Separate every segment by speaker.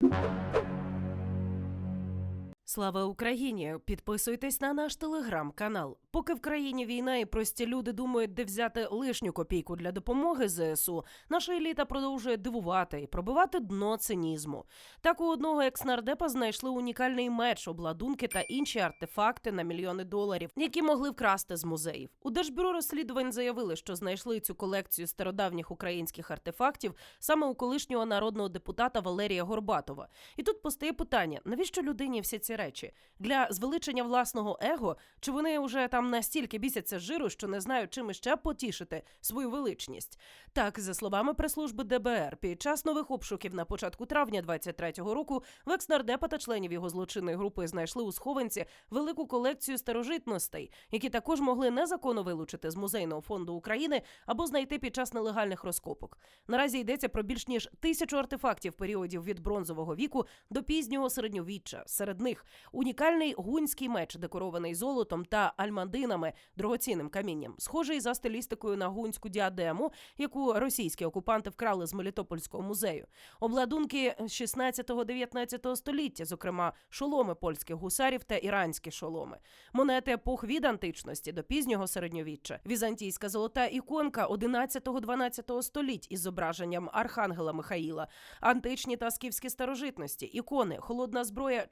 Speaker 1: you Слава Україні! Підписуйтесь на наш телеграм-канал. Поки в країні війна і прості люди думають, де взяти лишню копійку для допомоги ЗСУ, наша еліта продовжує дивувати і пробивати дно цинізму. Так у одного екснардепа знайшли унікальний меч, обладунки та інші артефакти на мільйони доларів, які могли вкрасти з музеїв. У Держбюро розслідувань заявили, що знайшли цю колекцію стародавніх українських артефактів саме у колишнього народного депутата Валерія Горбатова. І тут постає питання: навіщо людині всі ці речі? Для звеличення власного его? Чи вони вже там настільки бісяться жиру, що не знають, чим іще потішити свою величність? Так, за словами прес-служби ДБР, під час нових обшуків на початку травня 23-го року в екснардепа та членів його злочинної групи знайшли у схованці велику колекцію старожитностей, які також могли незаконно вилучити з музейного фонду України або знайти під час нелегальних розкопок. Наразі йдеться про більш ніж тисячу артефактів періодів від бронзового віку до пізнього середньовіччя. Серед них унікальний гунський меч, декорований золотом та альмандинами, дорогоцінним камінням, схожий за стилістикою на гунську діадему, яку російські окупанти вкрали з Мелітопольського музею. Обладунки 16-19 століття, зокрема шоломи польських гусарів та іранські шоломи, монети епох від античності до пізнього середньовіччя, візантійська золота іконка 11-12 століть із зображенням архангела Михаїла, античні та скіфські старожитності, ікони, холодна зброя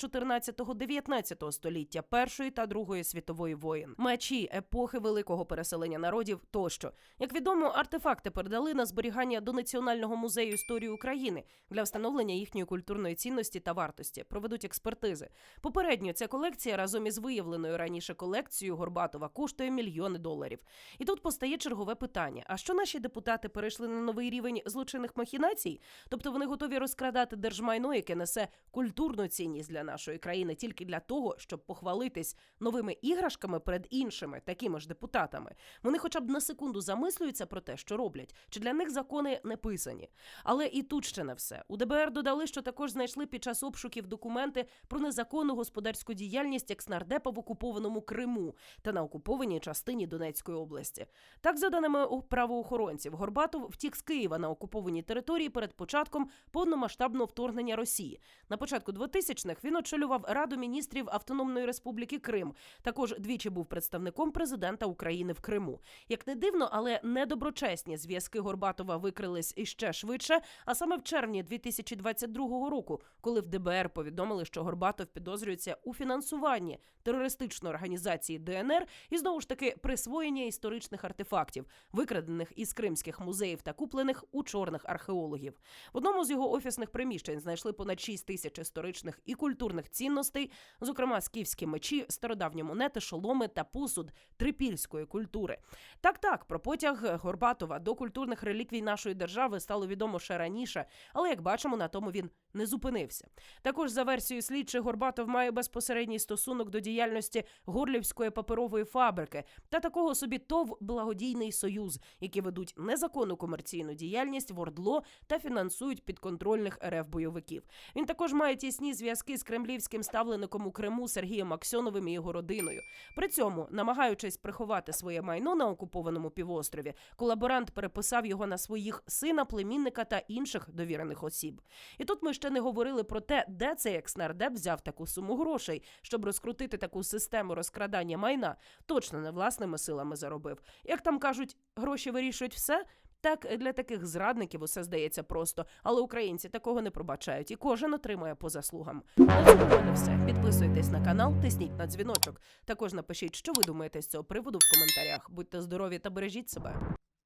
Speaker 1: 14-19 століття, Першої та Другої світової воєн, мечі епохи великого переселення народів тощо. Як відомо, артефакти передали на зберігання до Національного музею історії України для встановлення їхньої культурної цінності та вартості. Проведуть експертизи. Попередньо ця колекція разом із виявленою раніше колекцією Горбатова коштує мільйони доларів. І тут постає чергове питання: а що наші депутати перейшли на новий рівень злочинних махінацій? Тобто вони готові розкрадати держмайно, яке несе культурну цінність для нашої країни, тільки для того, щоб похвалитись новими іграшками перед іншими такими ж депутатами. Вони, хоча б на секунду, замислюються про те, що роблять, чи для них закони не писані. Але і тут ще не все. У ДБР додали, що також знайшли під час обшуків документи про незаконну господарську діяльність екснардепа в окупованому Криму та на окупованій частині Донецької області. Так, за даними правоохоронців, Горбатов втік з Києва на окупованій території перед початком повномасштабного вторгнення Росії. На початку 2000-х він очолював Раду міністрів Автономної Республіки Крим. Також двічі був представником президента України в Криму. Як не дивно, але недоброчесні зв'язки Горбатова викрились іще швидше. А саме в червні 2022 року, коли в ДБР повідомили, що Горбатов підозрюється у фінансуванні терористичної організації ДНР і знову ж таки присвоєння історичних артефактів, викрадених із кримських музеїв та куплених у чорних археологів. В одному з його офісних приміщень знайшли понад 6 тисяч історичних і культурних цінностей, зокрема скіфські мечі, стародавні монети, шоломи та посуд трипільської культури. Так, так, про потяг Горбатова до культурних реліквій нашої держави стало відомо ще раніше, але як бачимо, на тому він не зупинився. Також за версією слідчих Горбатов має безпосередній стосунок до діяльності Горлівської паперової фабрики та такого собі ТОВ Благодійний Союз, які ведуть незаконну комерційну діяльність в Ордло та фінансують підконтрольних РФ бойовиків. Він також має тісні зв'язки з кремлівським ставлеником у Криму Сергієм Аксьоновим і його родиною. При цьому, намагаючись приховати своє майно на окупованому півострові, колаборант переписав його на своїх сина, племінника та інших довірених осіб. І тут ми ще не говорили про те, де цей екснардеп взяв таку суму грошей, щоб розкрутити таку систему розкрадання майна. Точно не власними силами заробив. Як там кажуть, гроші вирішують все. Так для таких зрадників усе здається просто, але українці такого не пробачають, і кожен отримує по заслугам. На цьому мене все. Підписуйтесь на канал, тисніть на дзвіночок. Також напишіть, що ви думаєте з цього приводу в коментарях. Будьте здорові та бережіть себе.